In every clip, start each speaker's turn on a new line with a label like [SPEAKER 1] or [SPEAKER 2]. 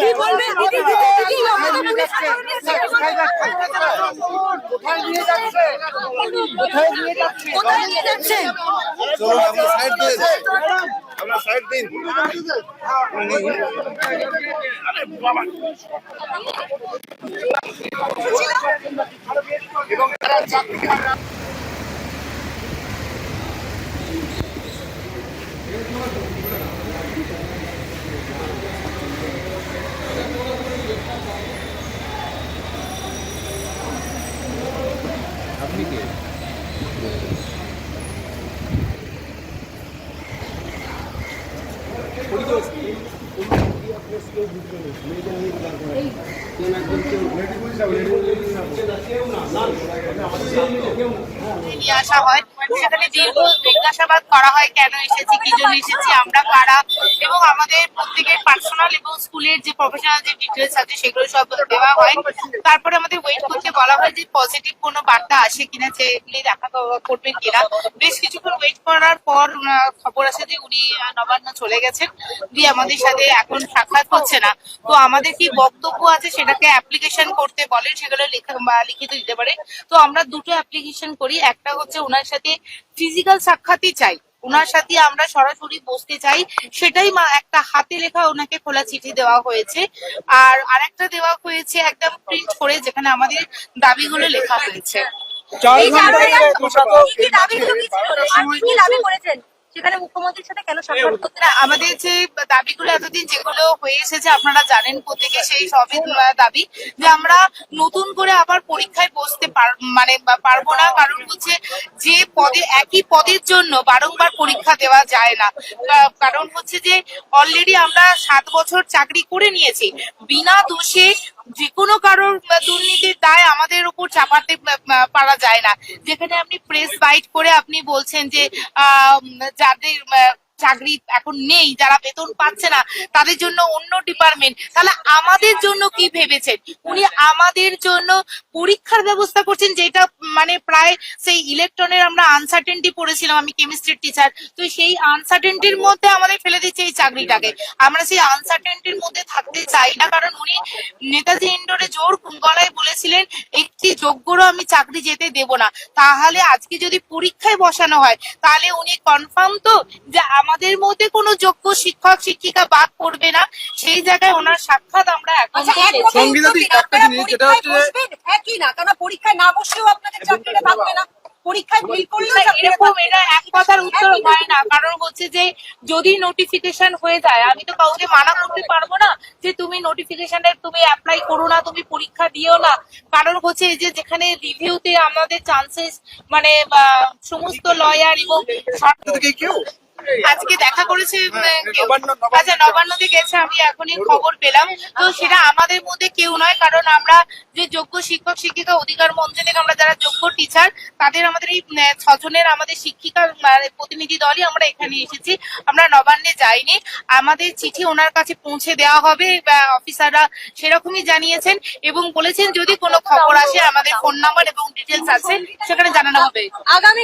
[SPEAKER 1] কি বলবে দিদি দিদি দিদি আমাদের পুলিশ আটক নিয়েছে। কোথায় নিয়ে যাচ্ছেন
[SPEAKER 2] চলো আমরা সাইড দিন। আমরা সাইড দিন
[SPEAKER 3] নিয়ে আসা হয় সেখানে দীর্ঘ জিজ্ঞাসাবাদ করা হয়, কেন এসেছি, কি জন্য এসেছি, আমরা কারা? এবং আমাদের প্রত্যেকের পার্সোনাল এবং স্কুলের যে প্রফেশনাল যে ডিটেলস আছে, সেগুলো সব দেওয়া হয়। তারপরে আমাদের ওয়েট করতে বলা হয় যে পজিটিভ কোনো বার্তা আসে কিনা সেগুলি দেখা করবেন কিনা। বেশ কিছুক্ষণ ওয়েট করার পর খবর আসে যে উনি নবান্ন চলে গেছেন। দিয়ে আমাদের সাথে এখন সাক্ষাৎ হচ্ছে না। তো আমাদের কি বক্তব্য আছে সেটাকে অ্যাপ্লিকেশন করতে বলেন, সেগুলো লেখা লিখিত দিতে পারে। তো আমরা দুটো অ্যাপ্লিকেশন করি। একটা হচ্ছে ওনার সাথে ফিজিক্যাল সাক্ষাৎই চাই। ওনার সাথে আমরা সরাসরি বসতে চাই। সেটাই মা- একটা হাতে লেখা ওনাকে খোলা চিঠি দেওয়া হয়েছে। আর আরেকটা দেওয়া হয়েছে একদম প্রিন্ট করে যেখানে আমাদের দাবিগুলো লেখা হয়েছে।
[SPEAKER 1] দাবি করেছেন? সেখানে মুখ্যমন্ত্রীর সাথে কেন সাক্ষাৎ করতে
[SPEAKER 3] আমাদের যে দাবিগুলো এতদিন যেগুলো হয়ে এসেছে আপনারা জানেন প্রত্যেকে সেই সবই দাবি যে আমরা নতুন করে আবার পরীক্ষায় বসতে পার মানে পারব না। কারণ হচ্ছে যে পদে একই পদের জন্য বারংবার পরীক্ষা দেওয়া যায় না। কারণ হচ্ছে যে অলরেডি আমরা সাত বছর চাকরি করে নিয়েছি। বিনা দোষে যে কোনো কারোর দুর্নীতির দায় আমাদের উপর চাপাতে পারা যায় না। যেখানে আপনি প্রেস বাইট করে আপনি বলছেন যে যাদের চাকরি এখন নেই, যারা বেতন পাচ্ছে না, তাদের জন্য অন্য ডিপার্টমেন্ট তাহলে আমাদের জন্য কি ভেবেছেন? উনি আমাদের জন্য পরীক্ষার ব্যবস্থা করছেন, যেটা মানে প্রায় সেই ইলেকট্রনের আমরা আনসার্টেনটি পড়েছিলাম, আমি কেমিস্ট্রির টিচার তো সেই আনসার্টেনটির মধ্যে আমাদের ফেলে দিচ্ছে এই চাকরিটাকে। আমরা সেই আনসার্টেনটির মধ্যে থাকতে চাই না, কারণ উনি নেতাজি ইন্ডোরে জোর গলায় বলেছিলেন, একটি যোগ্যরও আমি চাকরি যেতে দেব না। তাহলে আজকে যদি পরীক্ষায় বসানো হয়, তাহলে উনি কনফার্ম তো যে আমাদের মধ্যে কোনো যোগ্য শিক্ষক শিক্ষিকা বাদ পড়বে না। সেই জায়গায় ওনার সাক্ষাৎ আমরা এখন
[SPEAKER 1] আচ্ছা
[SPEAKER 4] যেটা হচ্ছে-?
[SPEAKER 1] হ্যাঁ না? কারণ পরীক্ষায় না বসলেও আপনাদের চাকরিটা থাকবে না? পরীক্ষায় ফেল করলেও
[SPEAKER 3] এরকম এটা এক কথার উত্তর হয় না। কারণ হচ্ছে যে যদি নোটিফিকেশন হয়ে যায় আমি তো কাউকে মানা করতে পারব না যে তুমি নোটিফিকেশনের তুমি অ্যাপ্লাই করো না তুমি পরীক্ষা দিও না। কারণ হচ্ছে এই যে যেখানে রিভিউতে আমাদের চান্সেস মানে বা, সমস্ত লয়ার এবং
[SPEAKER 4] কেউ
[SPEAKER 3] আজকে দেখা করেছে কেউ।
[SPEAKER 4] নবান্ন- নবান্ন-
[SPEAKER 3] আচ্ছা নবান্নতে গেছে আমি এখনই খবর পেলাম। তো সেটা আমাদের মধ্যে কেউ নয় কারণ আমরা যে যোগ্য শিক্ষক শিক্ষিকা অধিকার মঞ্চ থেকে আমরা যারা যোগ্য টিচার তাদের আমাদের এই ছজনের আমাদের শিক্ষিকা প্রতিনিধি দলই আমরা এখানে এসেছি। আমরা নবান্নে যাইনি। আমাদের চিঠি ওনার কাছে পৌঁছে দেওয়া হবে অফিসাররা সেরকমই জানিয়েছেন এবং বলেছেন যদি কোনো খবর আসে আমাদের ফোন নাম্বার এবং ডিটেলস আছে সেখানে জানানো হবে।
[SPEAKER 1] আগামী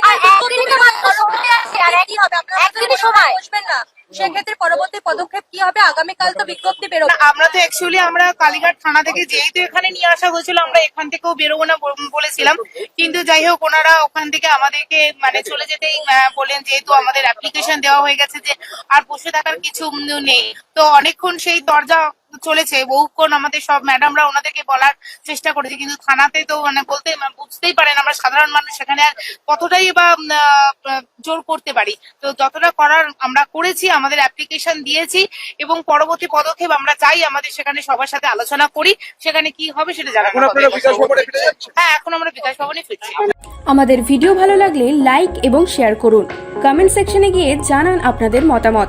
[SPEAKER 1] একদিনই সময়। বসবেন না সেক্ষেত্রে পরবর্তী পদক্ষেপ কি হবে? আগামীকাল তো বিজ্ঞপ্তি বেরোবে।
[SPEAKER 3] আমরা তো অ্যাকচুয়ালি আমরা কালীঘাট থানা থেকে যেহেতু এখানে নিয়ে আসা হয়েছিল আমরা এখান থেকেও বেরোবো না বলেছিলাম। কিন্তু যাই হোক ওনারা ওখান থেকে আমাদেরকে মানে চলে যেতেই আহ, বললেন যেহেতু আমাদের অ্যাপ্লিকেশন দেওয়া হয়ে গেছে যে আর বসে থাকার কিছু নেই। তো অনেকক্ষণ সেই দরজা চলেছে বহুক্ষণ আমাদের সব ম্যাডামরা ওনাদেরকে বলার চেষ্টা করেছে কিন্তু থানাতে তো মানে বলতে বুঝতেই পারেন আমরা সাধারণ মানুষ সেখানে আর কতটাই বা আহ, জোর করতে পারি। তো যতটা করার আমরা করেছি আমাদের অ্যাপ্লিকেশন দিয়েছি এবং পরবর্তী পদক্ষেপ আমরা চাই আমাদের সেখানে সবার সাথে আলোচনা করি সেখানে কি হবে সেটা
[SPEAKER 4] যাচ্ছেন?
[SPEAKER 3] হ্যাঁ এখন আমরা বিকাশ ভবনে ফিরছি।
[SPEAKER 5] আমাদের ভিডিও ভালো লাগলে লাইক এবং শেয়ার করুন। কমেন্ট সেকশনে গিয়ে জানান আপনাদের মতামত।